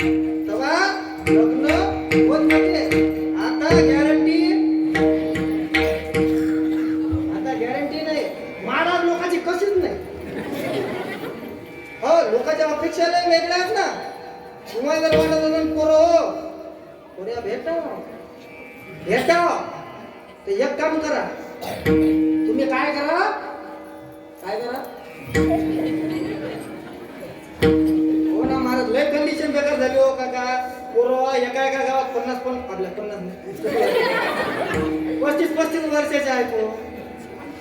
तेव्हा लग्न होत नव्हते आता गॅरंटी आता गॅरंटी नाही. माडा लोकांची कशीच नाही. हो लोकांच्या अपेक्षा नाही वेगळ्या ना. तुम्हाला जर वाटत असेल पोरो हो, पोऱ्या भेटा भेटा तर एक काम करा. तुम्ही काय करा? काय करा? का हो एका एका गावात पन्नास पण आपल्या पन्नास नाही. पस्तीस पस्तीस वर्षाचे आहे तो.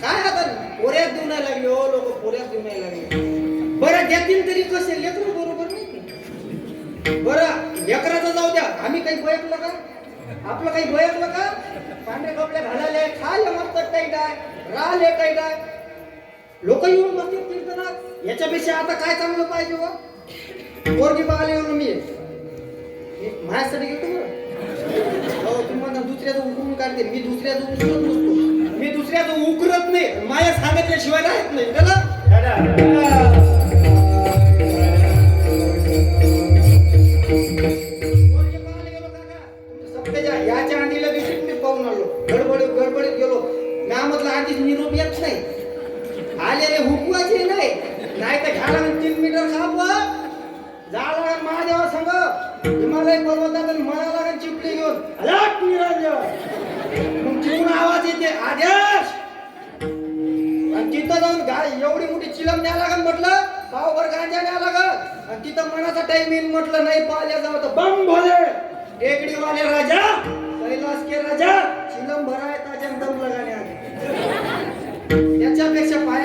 काय आता पोऱ्यात देऊ नाही लागले हो लोक पोऱ्यात देऊ नाही लागले. बरं देतील तरी कसे? लेकर बरोबर नाही बरं लेकराचं जाऊ द्या. आम्ही काही बयकलं का आपलं काही बयकलं का पांढरे कपडे घालायले खायला मस्त काही काय? राहिले टाईट काय? लोक येऊन बसतील कीर्तनात याच्यापेक्षा आता काय चांगलं पाहिजे हो? पोरगी पाहायला येऊन मी. माझ्यासाठी घेतो दुसऱ्याचं उकरून काढते. मी दुसऱ्याचं उकरत नसतो मी दुसऱ्याचं उकरत नाही. माझ्या सांगितल्याशिवाय राहत नाही. त्याला याच्या अंडीला दिवशी मी पाहून आलो. गडबडीत गडबडीत गेलो. म्या आधीच निरोप येत नाही. आले रे हुकवायचे नाही. नाही तर घ्यायला तीन मीटर खापवा झाला महादेवा सांगा हिमालय पर्वतात आणि मला लागेल चिपली घेऊन. अलर्ट निरंजन. मग तिथून आवाज येते? आदेश! आणि तिथं जाऊन गाय एवढी मोठी चिलम न्या लागल म्हटलं पावभर गांजा न्या लागल आणि तिथं मनाचा टाइम येईल म्हटलं नाही पाहिल्या जावं तर बम भोले. टेकडीवाले राजा कैलास के राजा चिलम भराय ताच्या दम लगाने आले. त्याच्यापेक्षा पाय